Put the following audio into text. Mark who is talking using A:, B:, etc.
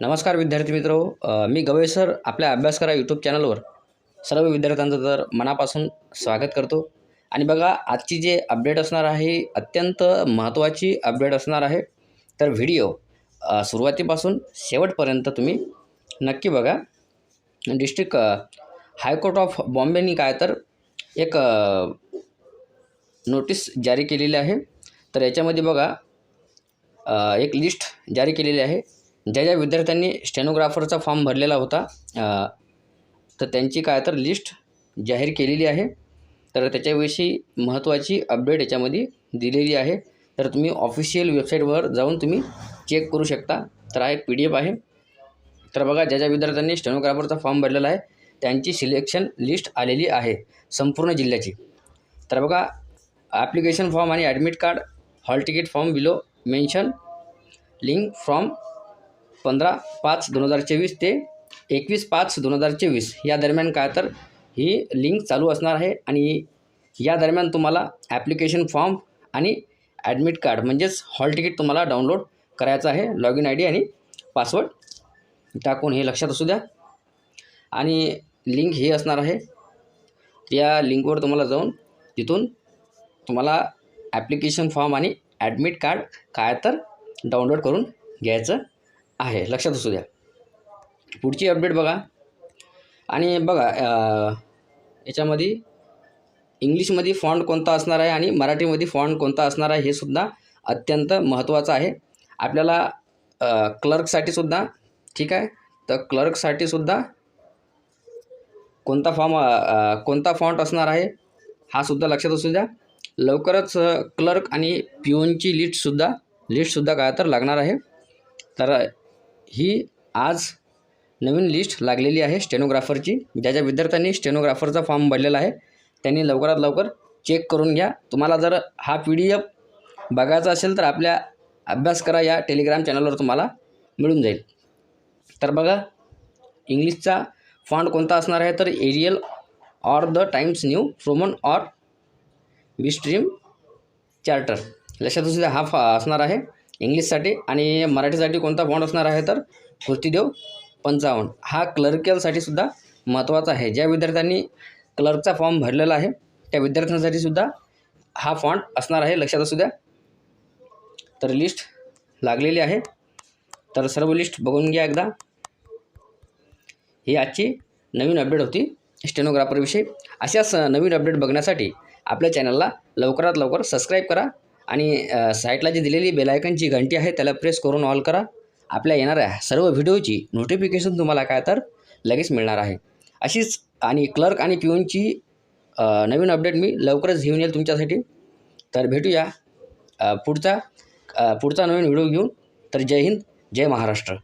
A: नमस्कार विद्यार्थी मित्र. मी गवई सर आपल्या अभ्यास करा यूट्यूब चॅनलवर सर्व विद्यार्थ्यांचं तर मनापासून स्वागत करतो. आणि बघा आजची जे अपडेट असणार आहे अत्यंत महत्त्वाची अपडेट असणार आहे. तर व्हिडिओ सुरुवातीपासून शेवटपर्यंत तुम्ही नक्की बघा. डिस्ट्रिक्ट हायकोर्ट ऑफ बॉम्बेनी काय तर एक नोटीस जारी केलेली आहे. तर याच्यामध्ये बघा एक लिस्ट जारी केलेली आहे. ज्या ज्या विद्यार्थ्यांनी स्टेनोग्राफरचा फॉर्म भरलेला होता तर त्यांची काय तर लिस्ट जाहीर केलेली आहे. तर त्याच्याविषयी महत्त्वाची अपडेट याच्यामध्ये दिलेली आहे. तर तुम्ही ऑफिशियल वेबसाईटवर जाऊन तुम्ही चेक करू शकता. तर हा एक पी डी एफ आहे. तर बघा ज्या ज्या विद्यार्थ्यांनी स्टेनोग्राफरचा फॉर्म भरलेला आहे त्यांची सिलेक्शन लिस्ट आलेली आहे संपूर्ण जिल्ह्याची. तर बघा ॲप्लिकेशन फॉर्म आणि admit card hall ticket form below mention link from पंधरा पाच दोन हजार चोवीस ते एकवीस पाच दोन हजार चोवीस. या दरम्यान काय तर ही लिंक चालू असणार आहे आणि या दरम्यान तुम्हाला ॲप्लिकेशन फॉर्म आणि ॲडमिट कार्ड म्हणजेच हॉल तिकीट तुम्हाला डाउनलोड करायचं आहे लॉग इन आय डी आणि पासवर्ड टाकून हे लक्षात असू द्या. आणि लिंक ही असणार आहे. या लिंकवर तुम्हाला जाऊन तिथून तुम्हाला ॲप्लिकेशन फॉर्म आणि ॲडमिट कार्ड काय तर डाउनलोड करून घ्यायचं. आहे लक्षात असू द्या. पुढची अपडेट बघा. आणि बघा याच्यामध्ये इंग्लिशमध्ये फॉन्ट कोणता असणार आहे आणि मराठीमध्ये फॉन्ट कोणता असणार आहे हे सुद्धा अत्यंत महत्त्वाचं आहे. आपल्याला क्लर्कसाठी सुद्धा ठीक आहे? तर क्लर्कसाठी सुद्धा कोणता फॉर्म कोणता फॉन्ट असणार आहे हा सुद्धा लक्षात असू द्या. लवकरच क्लर्क आणि पिओनची लिस्टसुद्धा लिस्टसुद्धा काय तर लागणार आहे. तर ही आज नवीन लिस्ट लागलेली आहे स्टेनोग्राफरची ज्या ज्या विद्यार्थ्यांनी स्टेनोग्राफरचा फॉर्म भरलेला आहे त्यांनी लवकरात लवकर चेक करून घ्या. तुम्हाला जर हा पी डी एफ बघायचा असेल तर आपल्या अभ्यास करा या टेलिग्राम चॅनलवर तुम्हाला मिळून जाईल. तर बघा इंग्लिशचा फॉन्ट कोणता असणार आहे? तर Arial or the Times New Roman or Bitstream Charter लक्षात असू द्या हा फा असणार आहे. इंग्लिशसाठी आणि मराठीसाठी कोणता फॉन्ट असणार आहे तर कृतीदेव पंचावन्न. हा क्लर्कियलसाठी सुद्धा महत्त्वाचा आहे. ज्या विद्यार्थ्यांनी क्लर्कचा फॉर्म भरलेला आहे त्या विद्यार्थ्यांसाठी सुद्धा हा फॉन्ट असणार आहे. लक्षात असू द्या. तर लिस्ट लागलेली आहे. तर सर्व लिस्ट बघून घ्या एकदा. ही आजची नवीन अपडेट होती स्टेनोग्राफरविषयी अशाच नवीन अपडेट बघण्यासाठी आपल्या चॅनलला लवकरात लवकर सबस्क्राईब करा. आणि साईटला जी दिलेली बेलायकनची घंटी आहे त्याला प्रेस करून ऑल करा. आपल्या येणाऱ्या सर्व व्हिडिओची नोटिफिकेशन तुम्हाला काय तर लगेच मिळणार आहे. अशीच आणि क्लर्क आणि पिऊनची नवीन अपडेट मी लवकरच घेऊन येईल तुमच्यासाठी. तर भेटूया पुढचा पुढचा नवीन व्हिडिओ घेऊन. तर जय हिंद जय महाराष्ट्र.